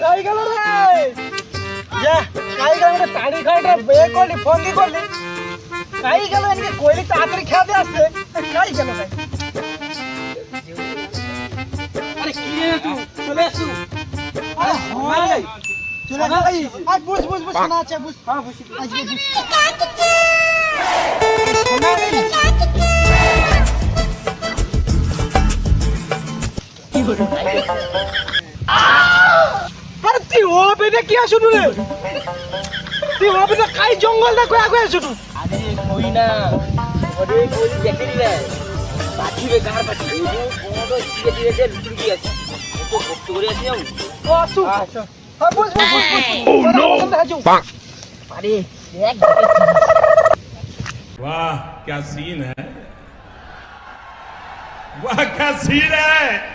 কাই গেল রে যা কাই গেল রে তাড়ি খাইটা বে করলি ফোন করলি কাই গেল এনকে কইলি তাড়াতাড়ি খেতে আসছে কাই গেল ভাই আরে কি রে তুই চলে আসু আরে হয় চলে আসি আই বুঝ বুঝ বুঝ শোনা আরে তুই ও বেদে কি আসুন রে তুই ও বেদে কাই জঙ্গল না কয়া কয়া আসুন আরে কই না ওরে কই দেখে রে পাখি রে গার পাখি এই যে বড় দিয়ে দিয়ে দিয়ে লুচি আছে তো ভক্ত করে আছে যাও ও আসু হ্যাঁ বুঝ বুঝ বুঝ বুঝ ও নো আরে দেখ वाह क्या सीन है वाह क्या सीन है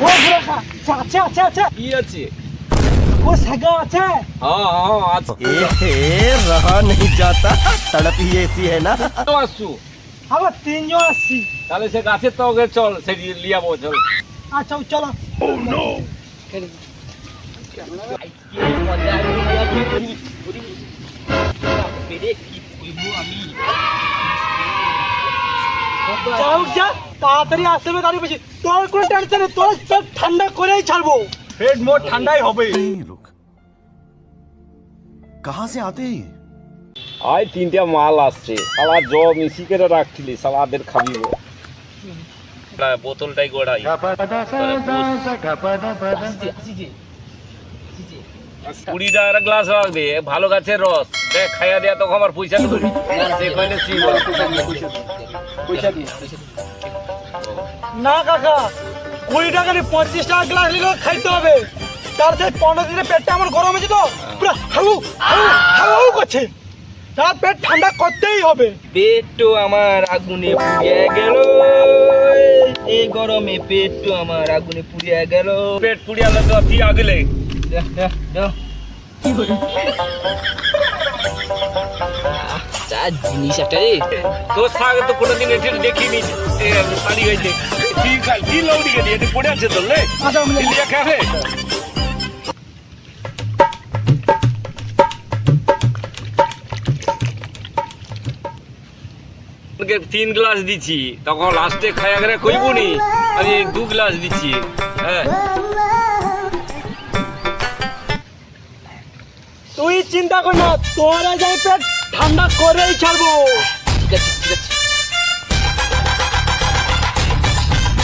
ও গুড়াকা আছে আছে আছে কি আছে ও সাগা আছে হ্যাঁ হ্যাঁ আছে रहा नहीं जाता तड़प ही ऐसी है ना তো আসু আবার তিনজন আসছি তাহলে সে গাছের তো ওকে চল সে লিয়াবো চল আচ্ছা চলো কি মজা আমি যাই হোক তাড়াতাড়ি আসতে হবে তারই বেশি তোর কোনো টেনশন নেই তোর পেট ঠান্ডা করেই ছাড়বো। পেট মোট ঠান্ডাই হবে। লোক কাহা সে আতে আই তিনটা মাল আসছে। সালা জব মিশি করে রাখছিলি সালাদের খাবিব। বোতলটাই গোড়াই। কুড়ি টাকার গ্লাস রাখবে ভালো গাছের রস। দেখ খাইয়া দেয়া তোকে আমার পয়সা দেবে সে কইলে তুই বল পয়সা দিয়ে। না কাকা কুড়ি টাকা নিয়ে পঁচিশ টাকা গ্লাস নিলে খাইতে হবে। তার সেই পনেরো দিনে পেটটা আমার গরম হয়েছে তো। পুরো হাউ হাউ হাউ করছে। তার পেট ঠান্ডা করতেই হবে। পেটটো আমার আগুনে পুড়িয়ে গেল। এই গরমে পেটটো আমার আগুনে পুড়িয়ে গেল। পেট পুড়িয়ালে তো তুই আগলে? যা জিনিস একটা রে তোর সাথে তো হয়েছে কি কি লৌড়ি গেলি পড়ে আছে তোর আচ্ছা আমি লিয়া খাবে তিন গ্লাস দিচ্ছি তখন লাস্টে খাইয়া গেলে কইবুনি আমি দু গ্লাস দিচ্ছি হ্যাঁ। চিন্তা কর না তোরা যাই পেট ঠান্ডা করেই ছাড়বো। ঠিক আছে ঠিক আছে।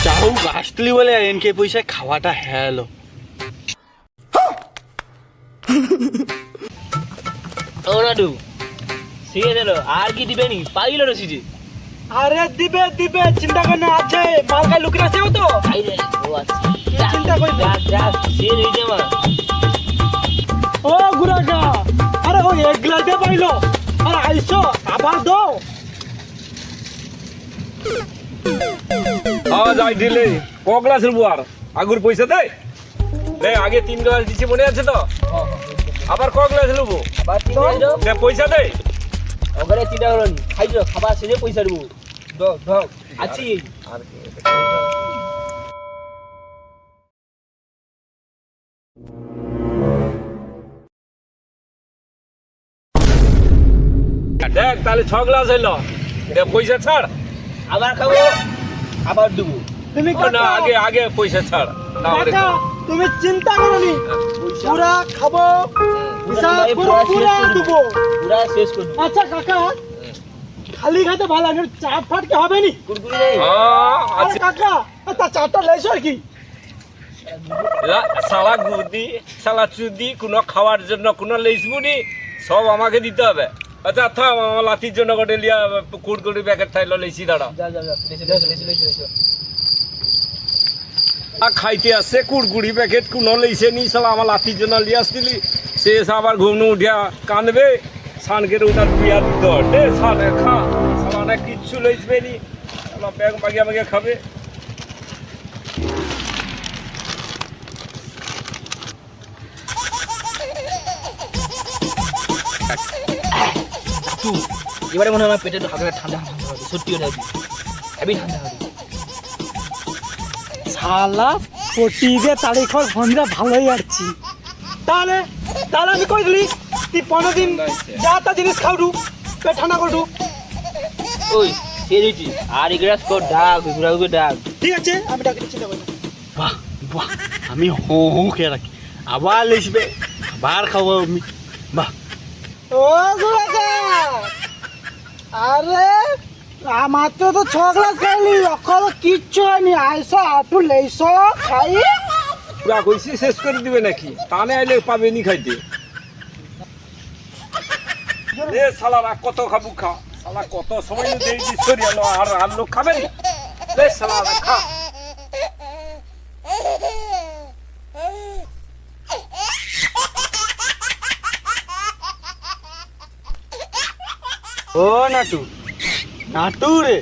যাও আসলি বলে এনকে পয়সায় খাওয়াটা হ্যালো ও শিখে দিল আর কি দিবে নি? পাইল রসিজি। আরে দিবে দিবে চিন্তা কর না আছে মালকা যাই দিলে। ক গ্লাস নেব আর? আগুর পয়সা আগে তিন গ্লাস দিচ্ছি মনে আছে তো? আবার ক গ্লাস পয়সা দে। ওখানে চিন্তা করো খাইছো খাবার পয়সা দেবো আছি। দেখ তাহলে ছ গ্লাস হইল। পয়সা ছাড়। আবার খাব আবার দেবো। তুমি না আগে আগে পয়সা ছাড়। কাকা তুমি চিন্তা করো নি। পুরা খাব। হিসাব পুরো পুরা দেবো পুরা শেষ করে আচ্ছা কাকা। খালি খাতে ভালো লাগে চাট ফাটকে হবে নি? হ্যাঁ আরে কাকা তা চাটটা লেছো আর কি? লা- শালা গুদি শালা চুদি কোনো খাওয়ার জন্য কোনো লেসবুনি সব আমাকে দিতে হবে। আচ্ছা থাম আমার লাতির জন্য গোটে লিয়া কুড়কুড়ি প্যাকেট থাইলো লেসি দাঁড়া যা যা যা খাইতে আসছে কুড়কুড়ি প্যাকেট কোনো লইছে নি সালা আমার লাতির জন্য লিয়ে আসছিলি। সে এসে আবার ঘুমনু উঠিয়া কানবে সানকের ওটার বিয়া দিতে হয়। দে খা। সালা না কিচ্ছু লইসবে নি। ব্যাগ মাগিয়া মাগিয়া খাবে। এবারে মনে হয় আমার পেটে হালকা ঠান্ডা ঠান্ডা হবে, সত্যি ওটা ঠান্ডা হবে। শালা পটি দিয়ে তাড়ি খর ফোনটা ভালোই আছি তাহলে তাহলে আমি কই দিলি তুই পনেরো দিন যা তা জিনিস খাওডু পেট ঠান্ডা করডু ওই সে দিচ্ছি আর এগুলাস কর ডাক ঘুরা ঘুরে ডাক। ঠিক আছে আমি ডাকি চিন্তা করি বাহ বাহ আমি হো হো খেয়ে রাখি। আবার লেসবে আবার খাব আমি। বাহ। ও গুলাকা আরে মাত্র তো ছ গ্লাস খাইলি, অকল কিচ্ছু হয়নি। আইসো আটু লেইসো খাই। পুরা কইছি শেষ করে দিবে নাকি? টানে আইলে পাবে নি খাইতে। এ সালারা, কত খাবু খা। সালা, কত সময় দেই দিস সরি আলো আর আর খাবে নি? সালারা, খা। ও নাটু নাটু রে।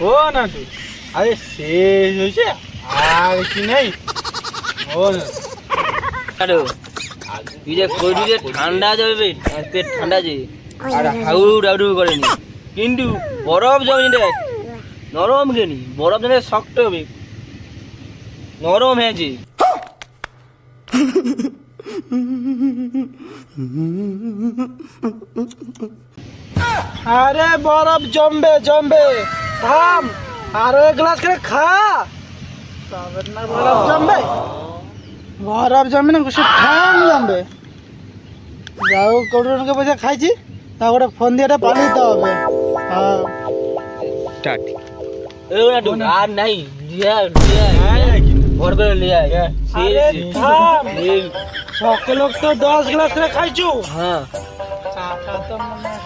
ও নাটু। আরে শেষ হয়েছে? আর কি নেই? ও নাটু। আরে তুই যে কইলি যে ঠান্ডা যাবে পেট ঠান্ডা যে আর হাউড়ু ডাউড়ু করেনি। কিন্তু বরফ জমি দেখ নরম কেনি বরফ জমে শক্ত হবে। নরম হয়েছে আরে বরফ জমবে জমবে। থাম আরও এক গ্লাস করে খা। তবে না বরফ জমবে? বরফ জমবে না কিছু ঠাম জমবে। যাও কৌটুকে পয়সা খাইছি তারপরে ফোন দিয়ে একটা পানি দিতে হবে। হ্যাঁ। তো আর নাই লিয়া লিয়া ভর করে লিয়া আরে থাম। সকল তো দশ গ্লাস করে খাইছু। হ্যাঁ তো হয়।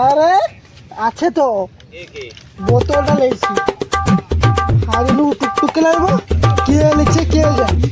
আরে আছে তো। বোতলটা লেগেছি। হাড়ি নু টুকটুকে লাগবো কে লিখছে কে জানে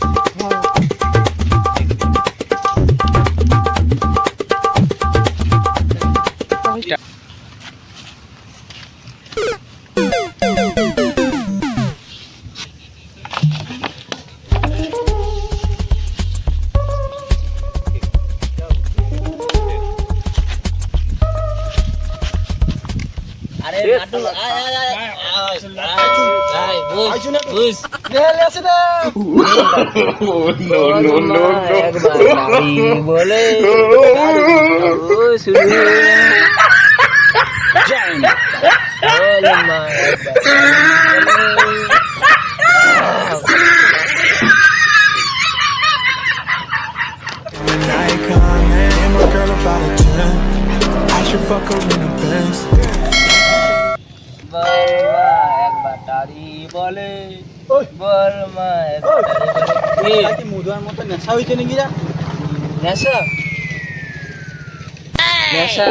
বলে Nikon, man, my fuck her in a Benz Balma একবার তারি বলে বলমা একবার বলে। কি মুদুয়ার মতো নেশা হইছে নাকি রা? নেশা? নেশা?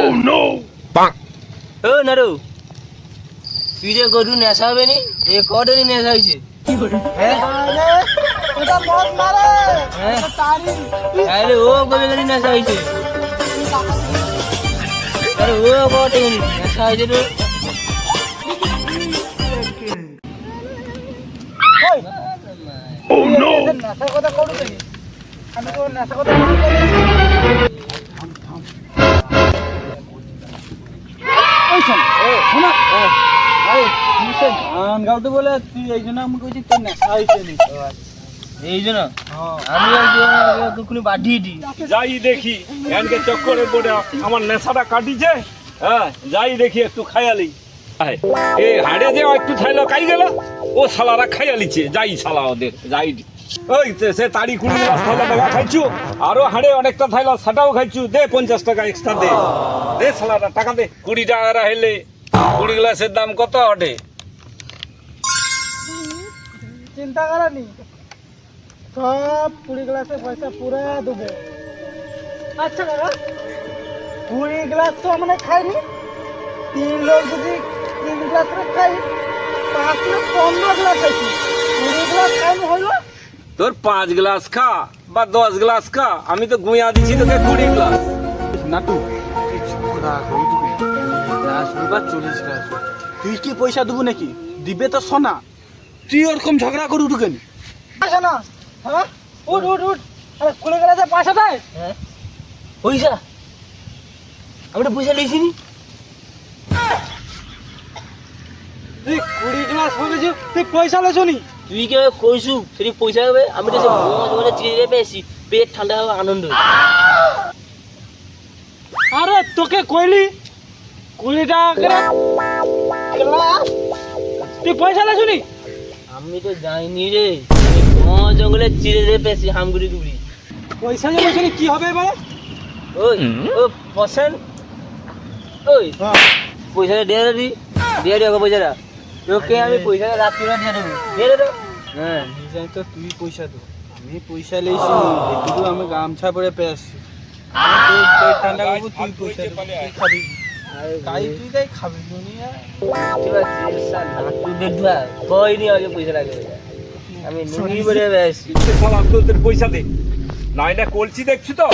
ও নারু তুই যে গরু নেশা হবে নি এ কটারই নেশা হয়েছে হ্যাঁ? আরে এটা মদ মারে। হ্যাঁ? তারি। আরে ও কবে গরি নেশা হয়েছে আরে ও কটে নেশা হয়েছে ও নো বলে তুই এই জন্য আমি কইছি তোর আমি কোনো বাঠিয়ে দিই যাই দেখি এনকে চক্করে পড়ে আমার নেশাটা কাটিছে হ্যাঁ যাই দেখি একটু খাইয়ালি এই হাড়ে যে একটু থাইলো খাই গেল? ও শালারা খাইয়ালিছে যাই শালা ওদের, যাই। ওই সে- তাড়ি কুড়ি থাইলা টাকা খাইছু, আরও হাড়ে অনেকটা থাইলা সেটাও খাইছু, দে পঞ্চাশ টাকা এক্সট্রা দে। দে শালারা, টাকা দে। কুড়ি টাকা হেলে, কুড়ি গ্লাসের দাম কত ওঠে চিন্তা করানি সব কুড়ি গ্লাসের পয়সা পুরো দেবো। আচ্ছা দাদা। কুড়ি গ্লাস তো আমরা খাইনি। তিন লোক যদি তিন গ্লাস খাই তোর পাঁচ গ্লাস খা বা দশ গ্লাস খা আমি তো গুঁয়া দিচ্ছি তোকে কুড়ি গ্লাস নাটু চল্লিশ গ্লাস তুই কি পয়সা দেবো নাকি? দিবে তো সোনা। তুই ওরকম ঝগড়া করু কেন? না। হ্যাঁ? উঠ উঠ উঠ। আরে কুড়ি গ্লাসে পয়সা দেয়? হ্যাঁ। পয়সা? আমি তো পয়সা লিখছি নি তুই কুড়ি তুই পয়সা লেছো নি তুই কে কইছু? সেটি পয়সা হবে আমি তো মজা চিড়ে পেয়েছি। পেট ঠান্ডা হবে আনন্দ। আরে তোকে কইলি? কুড়ি টাকা তুই পয়সা লেছো নি আমি তো জানি রে। জঙ্গলে চিড়ে দিয়ে পেয়েছি হামগুড়ি গুড়ি। পয়সা যে কি হবে এবারে? ওই ও পছন্দ ওই পয়সাটা দিয়ে দিবি দিয়ে দিও পয়সাটা। তোকে আমি রাত্রিবেলা দিয়ে দেবো দিয়ে দেবো হ্যাঁ তো তুই পয়সা দে। আমি পয়সা লেছি একটু আমি গামছা পরে পেয়েছি তোর ঠান্ডা করব তুই পয়সা দে। তুই খাবি। তাই তুই তাই খাবি দুনিয়া ঠিক আছে সাল নাটু আগে পয়সা লাগে? আমি নুনি বলে বেশি সে শালা তোদের পয়সা দে। নাই না কলসি দেখছি তো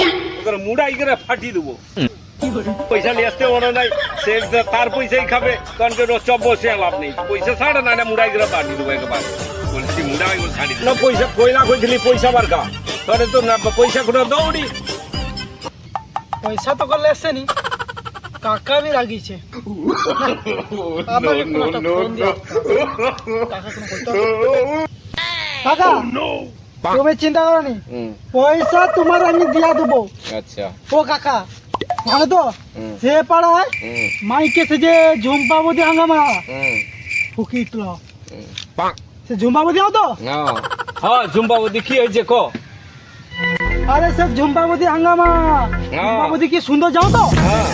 মুড়াই করে ফাটিয়ে দেবো। পয়সা নিয়ে আসতে মনে নাই। সে তার পয়সাই খাবে কারণ কি চপ বসে লাভ নেই। পয়সা ছাড়ে না না মুড়াই করে পাঠিয়ে দেবো একবার। কলসি মুড়াই ছাড়ি না পয়সা কইলা কইছিলি পয়সা বার কা তোরে তো না পয়সা কোনো দৌড়ি। পয়সা তো করলে এসছে নি কাকা বি রাগিছে কোনো কোনো। কাকা তুমি চিন্তা করো নি। পয়সা তোমার আমি দিয়া দেবো। আচ্ছা। ও কাকা জানো তো? সে পাড়ায় মাইকে সে যে ঝুম্পাবতী হাঙ্গামা ফুকিত সে ঝুম্পাবতী হও তো? হ্যাঁ ঝুম্পাবতী কি হয়েছে ক? আরে সে ঝুম্পাবতী হাঙ্গামা ঝুম্পাবতী কি সুন্দর যাও তো? হ্যাঁ।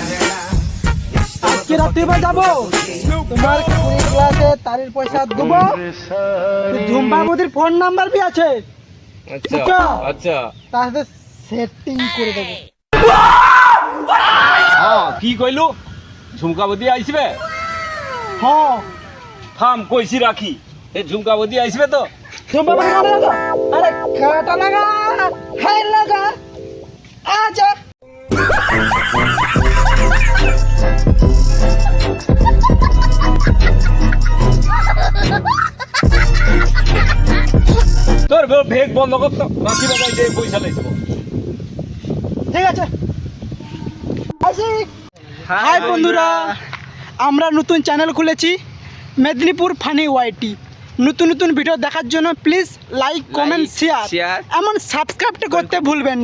আজকে রাত্রে এবার যাব। তোমার কুড়ি ক্লাসে তারের পয়সা দেবো। ঝুম্পাবতীর ফোন নাম্বার বি আছে। আচ্ছা। আচ্ছা। তার সাথে সেটিং করে দেবো। হ্যাঁ কি কইলু? ঝুমকাবতী আইসবে? হ্যাঁ। থাম কইছি রাখি। এ ঝুমকাবতী আইসবে তো? ঝুম্পাবতী মানে লাগা আরে কাটা লাগা হাই লাগা আচ্ছা তোর ভেগ বন্ধ করতো বাকি বাজাই দিয়ে পয়সা লাইছব ঠিক আছে। হাই বন্ধুরা আমরা নতুন চ্যানেল খুলেছি মেদিনীপুর ফানি ওয়াইটি নতুন নতুন ভিডিও দেখার জন্য প্লিজ লাইক কমেন্ট শেয়ার এমন সাবস্ক্রাইবটা করতে ভুলবেন না।